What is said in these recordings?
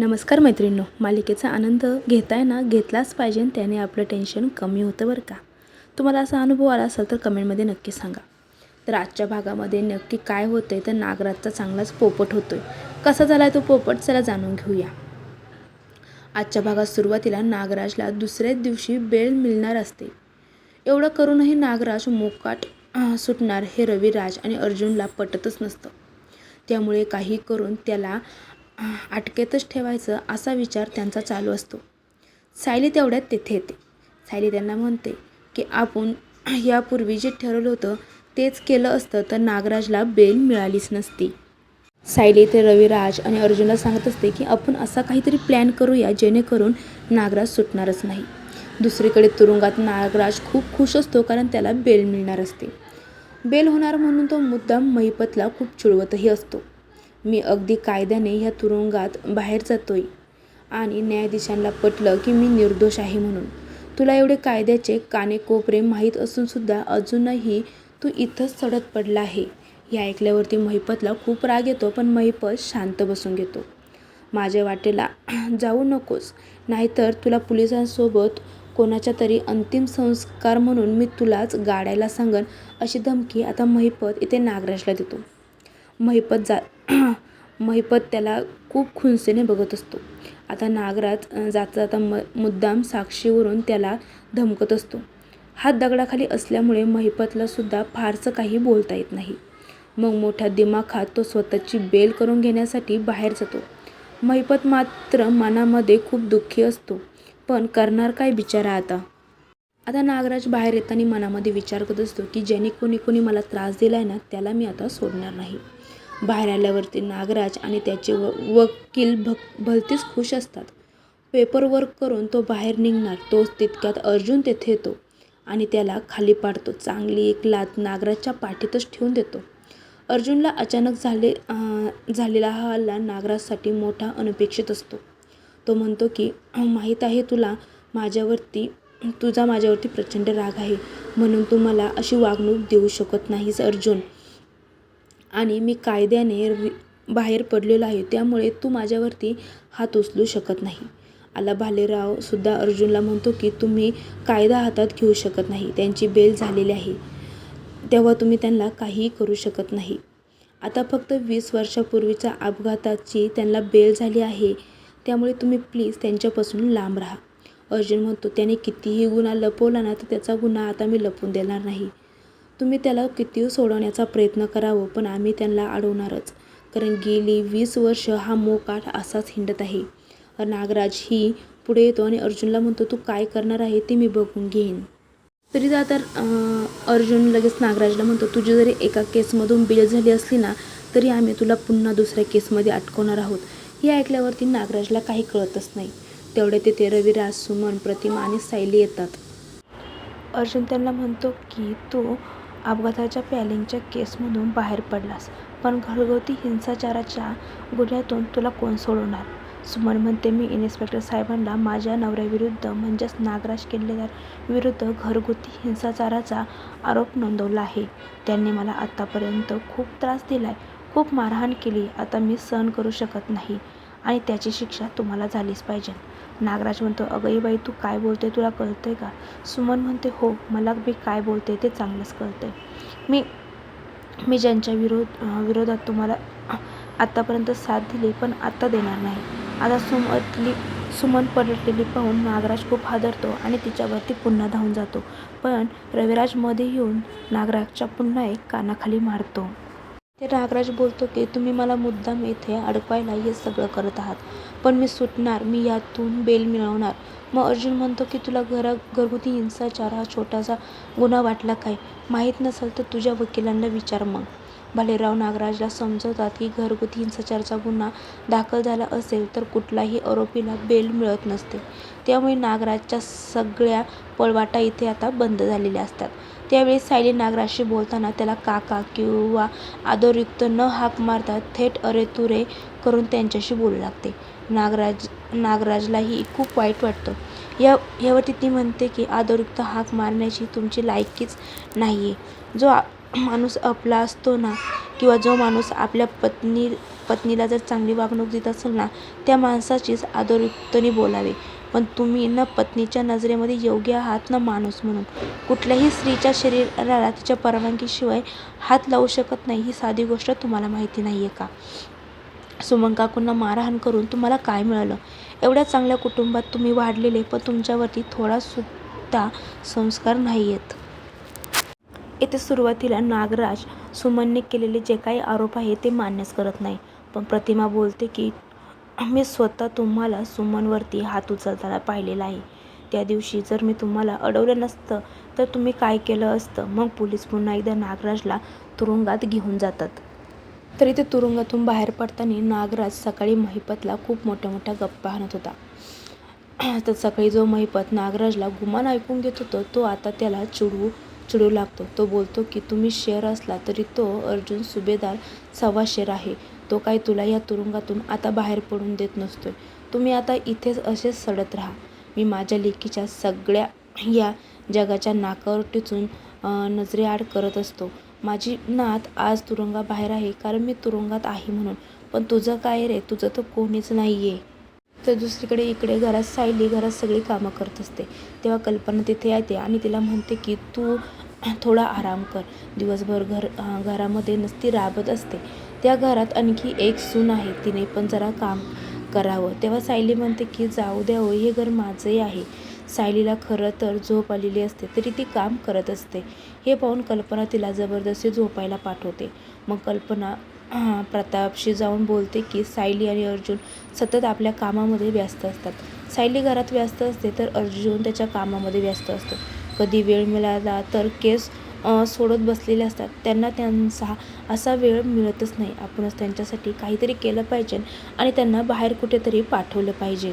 नमस्कार मैत्रिणींनो मालिकेचा आनंद घेताय ना घेतलाच पाहिजे त्याने आपलं टेन्शन कमी होतं बरं का? तुम्हाला असा अनुभव आला असेल तर कमेंटमध्ये नक्की सांगा. तर आजच्या भागामध्ये नक्की काय होतं आहे तर नागराजचा चांगलाच पोपट होतो आहे कसा झाला आहे तो पोपट? चला जाणून घेऊया. आजच्या भागात सुरुवातीला नागराजला दुसऱ्याच दिवशी बेल मिळणार असते. एवढं करूनही नागराज मोकाट सुटणार हे रविराज आणि अर्जुनला पटतच नसतं. त्यामुळे काही करून त्याला अटकेतच ठेवायचं असा विचार त्यांचा चालू असतो. सायली तेवढ्यात तेथे येते. सायली त्यांना म्हणते की आपण यापूर्वी जे ठरवलं होतं तेच केलं असतं तर नागराजला बेल मिळालीच नसती. सायली ते रविराज आणि अर्जुनला सांगत असते की आपण असा काहीतरी प्लॅन करूया जेणेकरून नागराज सुटणारच नाही. दुसरीकडे तुरुंगात नागराज खूप खुश असतो कारण त्याला बेल मिळणार असते. बेल होणार म्हणून तो मुद्दाम महिपतला खूप चुळवतही असतो. मी अगदी कायद्याने ह्या तुरुंगात बाहेर जातोय. आणि न्यायाधीशांना पटलं की मी निर्दोष आहे म्हणून. तुला एवढे कायद्याचे कानेकोपरे माहीत असूनसुद्धा अजूनही तू इथंच चढत पडला आहे. हे ऐकल्यावरती महिपतला खूप राग येतो पण महिपत शांत बसून घेतो. माझ्या वाटेला जाऊ नकोस नाहीतर तुला पोलिसांसोबत कोणाच्या तरी अंतिम संस्कार म्हणून मी तुलाच गाडायला सांगन अशी धमकी आता महिपत इथे नागराजला देतो. महिपत जा महिपत त्याला खूप खुनसेने बघत असतो. आता नागराज जाता जाता म मुद्दाम साक्षीवरून त्याला धमकत असतो. हात दगडाखाली असल्यामुळे महिपतला सुद्धा फारसं काही बोलता येत नाही. मग मोठ्या दिमाखात तो स्वतःची बेल करून घेण्यासाठी बाहेर जातो. महिपत मात्र मनामध्ये खूप दुःखी असतो. पण करणार काय बिचारा आता? आता नागराज बाहेर येताना मनामध्ये विचार करत असतो की ज्याने कोणी कोणी मला त्रास दिला आहे ना त्याला मी आता सोडणार नाही. बाहेर आल्यावरती नागराज आणि त्याचे व वकील भक भलतीच खुश असतात. पेपरवर्क करून तो बाहेर निघणार तोच तितक्यात अर्जुन तेथे येतो आणि त्याला खाली पाडतो चांगली एक लात नागराजच्या पाठीतच ठेवून देतो. अर्जुनला अचानक झाले झालेला हा हल्ला नागराजसाठी मोठा अनपेक्षित असतो. तो म्हणतो की माहीत आहे तुला माझ्यावरती तुझा माझ्यावरती प्रचंड राग आहे. म्हणून तू मला अशी वागणूक देऊ शकत नाहीस अर्जुन. आणि मी कायद्याने रि बाहेर पडलेलो आहे त्यामुळे तू माझ्यावरती हात उचलू शकत नाही. आला भालेराव सुद्धा अर्जुनला म्हणतो की तुम्ही कायदा हातात घेऊ शकत नाही त्यांची बेल झालेली आहे. तेव्हा तुम्ही त्यांना काहीही करू शकत नाही. आता फक्त वीस वर्षापूर्वीच्या अपघाताची त्यांना बेल झाली आहे त्यामुळे तुम्ही प्लीज त्यांच्यापासून लांब राहा. अर्जुन म्हणतो त्याने कितीही गुन्हा लपवला ना तर त्याचा गुन्हा आता मी लपवून देणार नाही. तुम्ही त्याला किती सोडवण्याचा प्रयत्न करावं पण आम्ही त्यांना अडवणारच. कारण गेली वीस वर्ष हा मोकाट असाच हिंडत आहे. नागराज ही पुढे येतो आणि अर्जुनला म्हणतो तू काय करणार आहे ते मी बघून घेईन. तरी जा तर अर्जुन लगेच नागराजला म्हणतो तुझी जरी एका केसमधून बिल झाली असली ना तरी आम्ही तुला पुन्हा दुसऱ्या केसमध्ये अटकवणार आहोत. हे ऐकल्यावरती नागराजला काही कळतच नाही. तेवढे तिथे रविराज सुमन प्रतिमा आणि सायली येतात. अर्जुन त्यांना म्हणतो की तू अपघाताच्या पॅलिंगच्या केसमधून बाहेर पडलास पण घरगुती हिंसाचाराच्या गुन्ह्यातून तुला कोण सोडवणार? सुमन म्हणते मी इन्स्पेक्टर साहेबांना माझ्या नवऱ्याविरुद्ध म्हणजेच नागराज किल्लेदार विरुद्ध घरगुती हिंसाचाराचा आरोप नोंदवला आहे. त्यांनी मला आत्तापर्यंत खूप त्रास दिलाय खूप मारहाण केली. आता मी सहन करू शकत नाही आणि त्याची शिक्षा तुम्हाला झालीच पाहिजे. नागराज म्हणतो अगं बाई तू काय बोलते तुला कळतंय का? सुमन म्हणते हो मला मी काय बोलते ते चांगलंच कळतंय. मी मी ज्यांच्या विरोध विरोधात तुम्हाला आत्तापर्यंत साथ दिली पण आत्ता देणार नाही. आता सुमतली सुमन पलटलेली पाहून नागराज खूप हादरतो आणि तिच्यावरती पुन्हा धावून जातो. पण रविराजमध्ये येऊन नागराजच्या पुन्हा एक कानाखाली मारतो. ते नागराज बोलतो की तुम्ही मला मुद्दाम इथे अडकवायला हे सगळं करत आहात. पण मी सुटणार मी यातून बेल मिळवणार. मग अर्जुन म्हणतो की तुला घरा घरगुती हिंसाचार हा छोटासा गुन्हा वाटला काय? माहीत नसेल तर तुझ्या वकिलांना विचार मग. भालेराव नागराजला समजवतात की घरगुती हिंसाचाराचा गुन्हा दाखल झाला असेल तर कुठलाही आरोपीला बेल मिळत नसते. त्यामुळे नागराजच्या सगळ्या पळवाटा इथे आता बंद झालेल्या असतात. त्यावेळी सायली नागराजशी बोलताना त्याला काका किंवा आदरयुक्त न हाक मारता थेट अरे तुरे करून त्यांच्याशी बोलू लागते. नागराज नागराजलाही खूप वाईट वाटतं. या यावरती ती म्हणते की आदरयुक्त हाक मारण्याची तुमची लायकीच नाही आहे जो माणूस आपला असतो ना किंवा जो माणूस आपल्या पत्नी पत्नीला जर चांगली वागणूक देत असेल ना त्या माणसाचीच आदरयुक्तने बोलावे. पण तुम्ही न पत्नीच्या नजरेमध्ये योग्य आहात ना माणूस म्हणून. कुठल्याही स्त्रीच्या शरीराला तिच्या परवानगीशिवाय हात लावू शकत नाही ही साधी गोष्ट तुम्हाला माहिती नाही आहे का? सुमन काकूंना मारहाण करून तुम्हाला काय मिळालं? एवढ्या चांगल्या कुटुंबात तुम्ही वाढलेले पण तुमच्यावरती थोडासुद्धा संस्कार नाही आहेत येथे सुरुवातीला नागराज सुमनने केलेले जे काही आरोप आहे ते मान्यच करत नाही. पण प्रतिमा बोलते की मी स्वतः तुम्हाला सुमनवरती हात उचलताना पाहिलेला आहे. त्या दिवशी जर मी तुम्हाला अडवलं नसतं तर तुम्ही काय केलं असतं? मग पोलीस पुन्हा एकदा नागराजला तुरुंगात घेऊन जातात. तरी ते तुरुंगातून बाहेर पडताना नागराज सकाळी महिपतला खूप मोठ्या मोठ्या गप्पा हाणत होता. तर सकाळी जो महिपत नागराजला गुमान ऐकून घेत होतो तो आता त्याला चिडवू चिडू लागतो. तो बोलतो की तुम्ही शेर असला तरी तो अर्जुन सुभेदार सव्वा शेर आहे. तो काय तुला या तुरुंगातून आता बाहेर पडून देत नसतोय. तुम्ही आता इथेच असेच सडत राहा. मी माझ्या लेकीच्या सगळ्या या जगाच्या नाकावर टिचून नजरेआड करत असतो. माझी नात आज तुरुंगाबाहेर आहे कारण मी तुरुंगात आहे म्हणून. पण तुझं काय रे? तुझं तर कोणीच नाही आहे तर दुसरीकडे इकडे घरात सायली घरात सगळी कामं करत असते. तेव्हा कल्पना तिथे येते आणि तिला म्हणते की तू थोडा आराम कर. दिवसभर घर घरामध्ये नसती राबत असते. त्या घरात आणखी एक सून आहे. तिने पण जरा काम करावं. तेव्हा सायली म्हणते की जाऊ द्या हो हे घर माझंही आहे. सायलीला खरं तर झोप आलेली असते तरी ती काम करत असते. हे पाहून कल्पना तिला जबरदस्ती झोपायला पाठवते. मग कल्पना प्रतापशी जाऊन बोलते की सायली आणि अर्जुन सतत आपल्या कामामध्ये व्यस्त असतात. सायली घरात व्यस्त असते तर अर्जुन त्याच्या कामामध्ये व्यस्त असतो. कधी वेळ मिळाला तर केस सोडत बसलेले असतात. त्यांना त्यांचा असा वेळ मिळतच नाही. आपणच त्यांच्यासाठी काहीतरी केलं पाहिजे आणि त्यांना बाहेर कुठेतरी पाठवलं पाहिजे.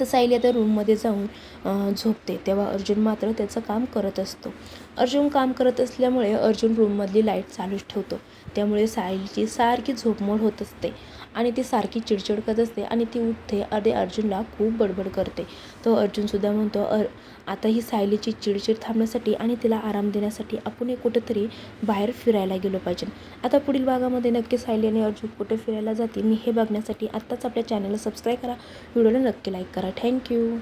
तर सायली आता रूममध्ये जाऊन झोपते. तेव्हा अर्जुन मात्र त्याचं काम करत असतो. अर्जुन काम करत असल्यामुळे अर्जुन रूममधली लाइट चालूच ठेवतो. त्यामुळे सायलीची सारखी झोपमोड होत असते आणि ती सारखी चिडचिड करत असते आणि ती उठते आणि अर्जुनला खूप बडबड करते. तो अर्जुनसुद्धा म्हणतो अर आता ही सायलीची चिडचिड थांबण्यासाठी आणि तिला आराम देण्यासाठी आपण कुठेतरी बाहेर फिरायला गेलो पाहिजे. आता पुढील भागामध्ये नक्की सायली आणि अर्जुन कुठे फिरायला जातील मी हे बघण्यासाठी आत्ताच आपल्या चॅनलला सबस्क्राईब करा. व्हिडिओला नक्की लाईक करा. थँक्यू